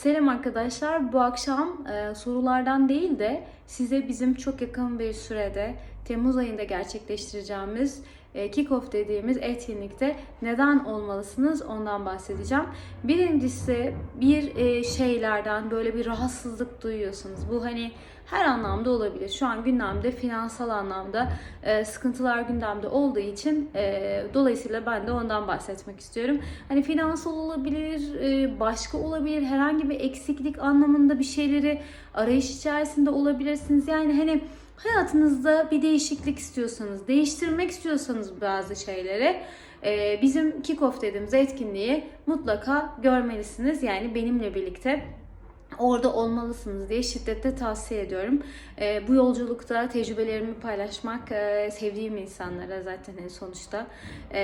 Selam arkadaşlar. Bu akşam e, sorulardan değil de size bizim çok yakın bir sürede Temmuz ayında gerçekleştireceğimiz kick-off dediğimiz etkinlikte neden olmalısınız ondan bahsedeceğim. Birincisi bir e, şeylerden böyle bir rahatsızlık duyuyorsunuz. Bu hani her anlamda olabilir. Şu an gündemde finansal anlamda e, sıkıntılar gündemde olduğu için e, dolayısıyla ben de ondan bahsetmek istiyorum. Hani finansal olabilir, e, başka olabilir, herhangi bir eksiklik anlamında bir şeyleri arayış içerisinde olabilirsiniz. Yani hani hayatınızda bir değişiklik istiyorsanız, değiştirmek istiyorsanız bazı şeyleri e, bizim kick-off dediğimiz etkinliği mutlaka görmelisiniz. Yani benimle birlikte orada olmalısınız diye şiddetle tavsiye ediyorum. Ee, bu yolculukta tecrübelerimi paylaşmak e, sevdiğim insanlara zaten en sonuçta e,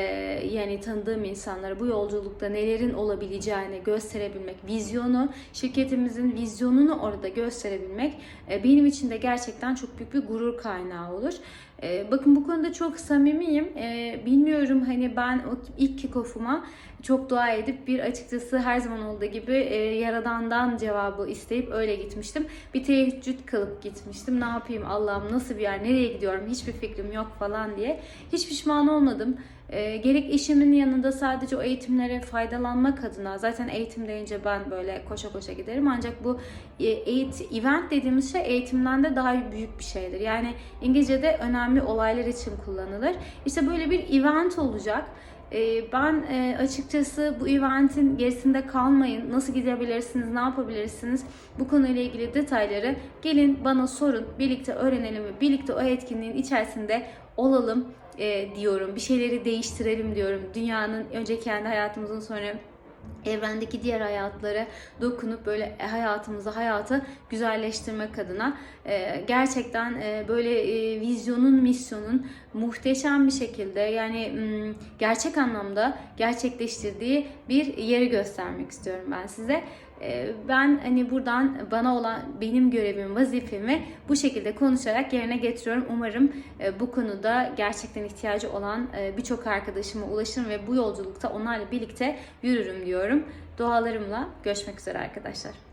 yani tanıdığım insanlara bu yolculukta nelerin olabileceğini gösterebilmek, vizyonu, şirketimizin vizyonunu orada gösterebilmek e, benim için de gerçekten çok büyük bir gurur kaynağı olur. E, bakın bu konuda çok samimiyim. E, bilmiyorum hani ben o ilk kickoff'uma çok dua edip bir açıkçası her zaman olduğu gibi e, Yaradan'dan cevabı isteyip öyle gitmiştim. Bir teheccüd kalıp gitmiştim. Ne yapayım Allah'ım nasıl bir yer, nereye gidiyorum hiçbir fikrim yok falan diye. Hiç pişman olmadım. E, gerek eşimin yanında sadece o eğitimlere faydalanmak adına zaten eğitim deyince ben böyle koşa koşa giderim ancak bu e, eğit, event dediğimiz şey eğitimden de daha büyük bir şeydir. Yani İngilizce'de önemli olaylar için kullanılır. İşte böyle bir event olacak. Ee, Ben e, açıkçası bu eventin gerisinde kalmayın. Nasıl gidebilirsiniz, ne yapabilirsiniz? Bu konuyla ilgili detayları gelin bana sorun. Birlikte öğrenelim ve birlikte o etkinliğin içerisinde olalım e, diyorum. Bir şeyleri değiştirelim diyorum. Dünyanın önce kendi hayatımızın sonra evrendeki diğer hayatlara dokunup böyle hayatımızı hayatı güzelleştirmek adına e, gerçekten e, böyle e, vizyonun misyonun muhteşem bir şekilde yani gerçek anlamda gerçekleştirdiği bir yeri göstermek istiyorum ben size. E, Ben hani buradan bana olan benim görevim, vazifemi bu şekilde konuşarak yerine getiriyorum. Umarım e, bu konuda gerçekten ihtiyacı olan e, birçok arkadaşıma ulaşırım ve bu yolculukta onlarla birlikte yürürüm diyorum. Dualarımla görüşmek üzere arkadaşlar.